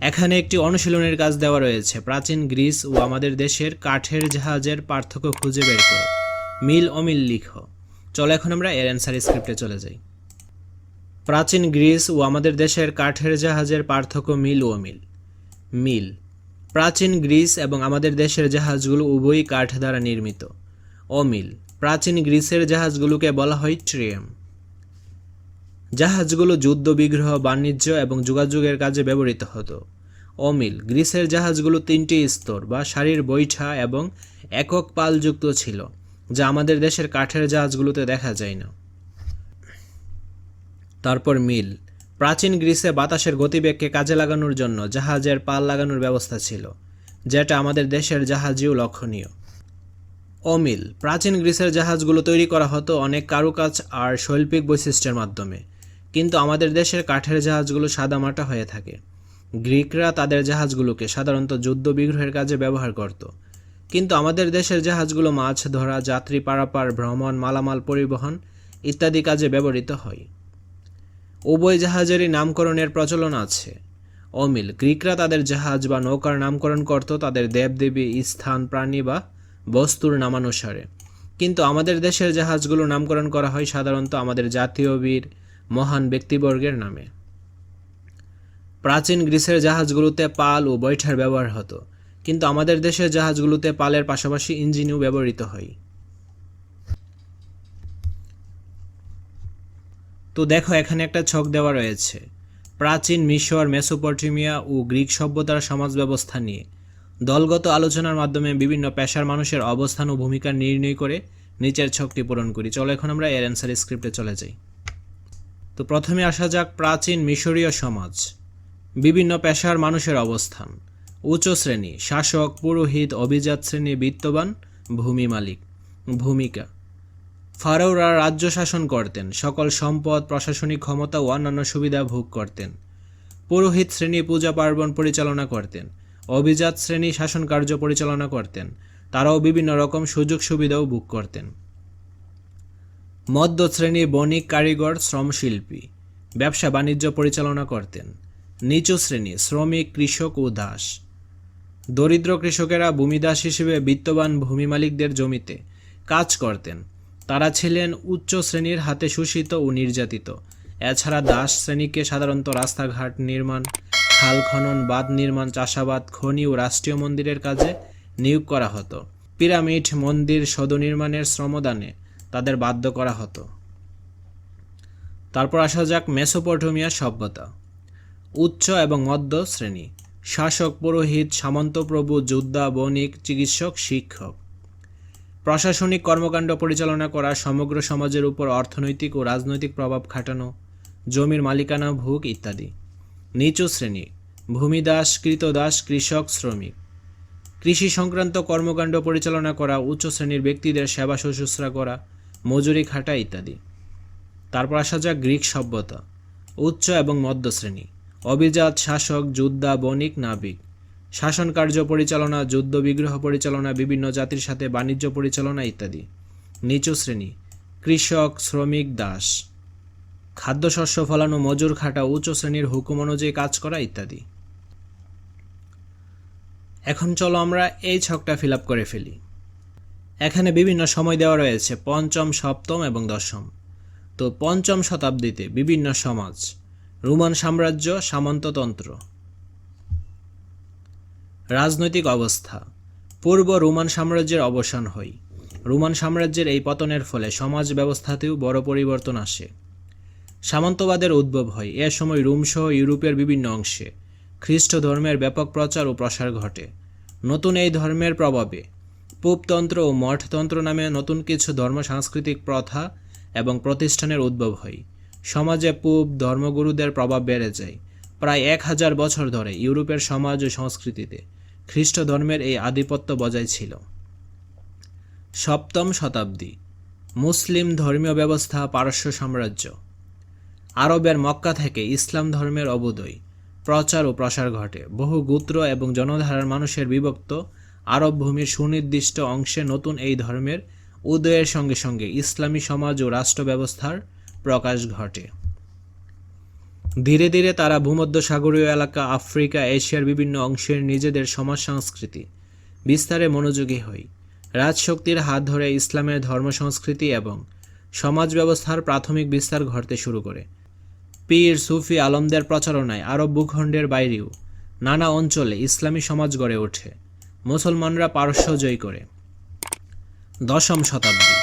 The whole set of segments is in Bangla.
এখানে একটি অনুশীলনের কাজ দেওয়া রয়েছে। প্রাচীন গ্রিস ও আমাদের দেশের কাঠের জাহাজের পার্থক্য খুঁজে বের করো। মিল অমিল লিখো। চলো এখন আমরা এর অ্যান্সার স্ক্রিপ্টে চলে যাই। প্রাচীন গ্রিস ও আমাদের দেশের কাঠের জাহাজের পার্থক্য মিল ও অমিল। মিল। প্রাচীন গ্রিস এবং আমাদের দেশের জাহাজগুলো উভয়ই কাঠ দ্বারা নির্মিত। অমিল। প্রাচীন গ্রিসের জাহাজগুলোকে বলা হয় ট্রিয়াম জাহাজগুলো যুদ্ধ, বিগ্রহ, বাণিজ্য এবং যোগাযোগের কাজে ব্যবহৃত হতো। অমিল, গ্রিসের জাহাজগুলো তিনটি স্তর বা সারির বৈঠা এবং একক পালযুক্ত ছিল, যা আমাদের দেশের কাঠের জাহাজগুলোতে দেখা যায় না। তারপর মিল, প্রাচীন গ্রিসে বাতাসের গতিবেগকে কাজে লাগানোর জন্য জাহাজের পাল লাগানোর ব্যবস্থা ছিল, যেটা আমাদের দেশের জাহাজেও লক্ষণীয়। অমিল, প্রাচীন গ্রিসের জাহাজগুলো তৈরি করা হতো অনেক কারুকাজ আর শৈল্পিক বৈশিষ্ট্যের মাধ্যমে। কিন্তু আমাদের দেশের কাঠের জাহাজগুলো সাদামাটা হয়ে থাকে। গ্রিকরা তাদের জাহাজগুলোকে সাধারণত যুদ্ধ বিগ্রহের কাজে ব্যবহার করত। কিন্তু আমাদের দেশের জাহাজগুলো মাছ ধরা, যাত্রী পারাপার, ভ্রমণ, মালামাল পরিবহন ইত্যাদি কাজে ব্যবহৃত হয়। উভয় জাহাজেরই নামকরণের প্রচলন আছে। অমিল, গ্রিকরা তাদের জাহাজ বা নৌকার নামকরণ করত, তাদের দেবদেবী, স্থান, প্রাণী বা বস্তুর নামানুসারে। কিন্তু আমাদের দেশের জাহাজগুলো নামকরণ করা হয় সাধারণত আমাদের জাতীয় বীর মহান ব্যক্তিবর্গের নামে। প্রাচীন গ্রিসের জাহাজগুলোতে পাল ও বৈঠার ব্যবহার হতো, কিন্তু আমাদের দেশের জাহাজগুলোতে পালের পাশাপাশি ইঞ্জিনও ব্যবহৃত হয়। তো দেখো, এখানে একটা ছক দেওয়া রয়েছে। প্রাচীন মিশর, মেসোপটেমিয়া ও গ্রিক সভ্যতার সমাজ ব্যবস্থা নিয়ে। দলগত আলোচনার মাধ্যমে বিভিন্ন পেশার মানুষের অবস্থান ও ভূমিকা নির্ণয় করে নিচের ছকটি পূরণ করি। চলো এখন আমরা এর অ্যান্সার স্ক্রিপ্টে চলে যাই। তো প্রথমে আসা যাক প্রাচীন মিশরীয় সমাজ। বিভিন্ন পেশার মানুষের অবস্থান। উচ্চ শ্রেণি, শাসক, পুরোহিত, অভিজাত শ্রেণি বিত্তবান, ভূমি মালিক, ভূমিকা। ফারাওরা রাজ্য শাসন করতেন, সকল সম্পদ, প্রশাসনিক ক্ষমতা ও অন্যান্য সুবিধা ভোগ করতেন। পুরোহিত শ্রেণি পূজা পার্বণ পরিচালনা করতেন, অভিজাত শ্রেণি শাসন কার্য পরিচালনা করতেন, তারাও বিভিন্ন রকম সুযোগ সুবিধাও ভোগ করতেন। মধ্য শ্রেণি বণিক কারিগর, শ্রমশিল্পী, ব্যবসা বাণিজ্য পরিচালনা করতেন। নিচু শ্রেণি, শ্রমিক, কৃষক ও দাস। দরিদ্র কৃষকেরা ভূমিদাস হিসেবে বিত্তবান ভূমি মালিকদের জমিতে কাজ করতেন। তারা ছিলেন উচ্চ শ্রেণির হাতে শোষিত ও নির্যাতিত। এছাড়া দাস শ্রেণীকে সাধারণত রাস্তাঘাট নির্মাণ, খাল খনন, বাঁধ নির্মাণ, চাষাবাদ, খনি ও রাষ্ট্রীয় মন্দিরের কাজে নিয়োগ করা হতো। পিরামিড মন্দির সদ নির্মাণের শ্রমদানে তাদের বাধ্য করা হতো। তারপর আসা যাক মেসোপটেমিয়া সভ্যতা। উচ্চ এবং মধ্য শ্রেণি। শাসক, পুরোহিত সামন্তপ্রভু যোদ্ধা, বণিক, চিকিৎসক, শিক্ষক। প্রশাসনিক কর্মকাণ্ড পরিচালনা করা, সমগ্র সমাজের উপর অর্থনৈতিক ও রাজনৈতিক প্রভাব খাটানো, জমির মালিকানা, ভোগ ইত্যাদি। নিচু শ্রেণি। ভূমিদাস, কৃতদাস, কৃষক, শ্রমিক। কৃষি সংক্রান্ত কর্মকাণ্ড পরিচালনা করা, উচ্চ শ্রেণির ব্যক্তিদের সেবা শুশ্রূষা করা মজুরি খাটা ইত্যাদি। তারপর আসা যাক গ্রিক সভ্যতা। উচ্চ এবং মধ্য শ্রেণি অভিজাত, শাসক, যোদ্ধা, বণিক, নাবিক। শাসন কার্য পরিচালনা, যুদ্ধ, বিগ্রহ পরিচালনা, বিভিন্ন জাতির সাথে বাণিজ্য পরিচালনা ইত্যাদি। নিচু শ্রেণি। কৃষক, শ্রমিক, দাস। খাদ্যশস্য ফলানো, মজুর খাটা, উচ্চ শ্রেণির হুকুম অনুযায়ী কাজ করা ইত্যাদি। এখন চলো আমরা এই ছকটা ফিল আপ করে ফেলি। এখানে বিভিন্ন সময় দেওয়া রয়েছে পঞ্চম, সপ্তম এবং দশম। তো পঞ্চম শতাব্দীতে বিভিন্ন সমাজ, রোমান সাম্রাজ্য, সামন্ততন্ত্র। রাজনৈতিক অবস্থা, পূর্ব রোমান সাম্রাজ্যের অবসান হয়। রোমান সাম্রাজ্যের এই পতনের ফলে সমাজ ব্যবস্থাতেও বড় পরিবর্তন আসে। সামন্তবাদের উদ্ভব হয় এ সময় রোমসহ ইউরোপের বিভিন্ন অংশে। খ্রিস্ট ধর্মের ব্যাপক প্রচার ও প্রসার ঘটে। নতুন এই ধর্মের প্রভাবে পোপতন্ত্র ও মঠতন্ত্র নামে নতুন কিছু ধর্ম সাংস্কৃতিক প্রথা এবং প্রতিষ্ঠানের উদ্ভব হয়। সমাজে পূব ধর্মগুরুদের প্রভাব বেড়ে যায়। প্রায় এক হাজার বছর ধরে ইউরোপের সমাজ ও সংস্কৃতিতে খ্রিস্ট ধর্মের এই আধিপত্য বজায় ছিল। সপ্তম শতাব্দী, মুসলিম ধর্মীয় ব্যবস্থা পারস্য সাম্রাজ্য। আরবের মক্কা থেকে ইসলাম ধর্মের অবুদয়। প্রচার ও প্রসার ঘটে। বহু গোত্র এবং জনধারার মানুষের বিভক্ত আরব ভূমির সুনির্দিষ্ট অংশে নতুন এই ধর্মের উদয়ের সঙ্গে সঙ্গে ইসলামী সমাজ ও রাষ্ট্র ব্যবস্থার প্রকাশ ঘটে। ধীরে ধীরে তারা ভূমধ্যসাগরীয় এলাকা, আফ্রিকা, এশিয়ার বিভিন্ন অংশের নিজেদের সমাজ সংস্কৃতি বিস্তারে মনোযোগী হয় রাজশক্তির হাত ধরে ইসলামের ধর্ম সংস্কৃতি এবং সমাজ ব্যবস্থার প্রাথমিক বিস্তার ঘটতে শুরু করে। পীর সুফি আলমদের প্রচারণায় আরব ভূখণ্ডের বাইরেও নানা অঞ্চলে ইসলামী সমাজ গড়ে ওঠে। মুসলমানরা পারস্য জয় করে। দশম শতাব্দী।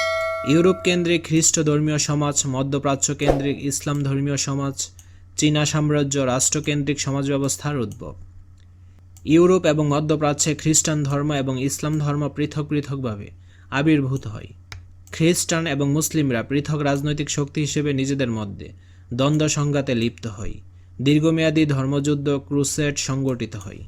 ইউরোপ কেন্দ্রিক খ্রিস্ট ধর্মীয় সমাজ, মধ্যপ্রাচ্য কেন্দ্রিক ইসলাম ধর্মীয় সমাজ, চীনা সাম্রাজ্য রাষ্ট্রকেন্দ্রিক সমাজ ব্যবস্থার উদ্ভব। ইউরোপ এবং মধ্যপ্রাচ্যে খ্রিস্টান ধর্ম এবং ইসলাম ধর্ম পৃথক পৃথকভাবে আবির্ভূত হয়। খ্রিস্টান এবং মুসলিমরা পৃথক রাজনৈতিক শক্তি হিসেবে নিজেদের মধ্যে দ্বন্দ্ব সংঘাতে লিপ্ত হয়। দীর্ঘমেয়াদী ধর্মযুদ্ধ ক্রুসেড সংগঠিত হয়।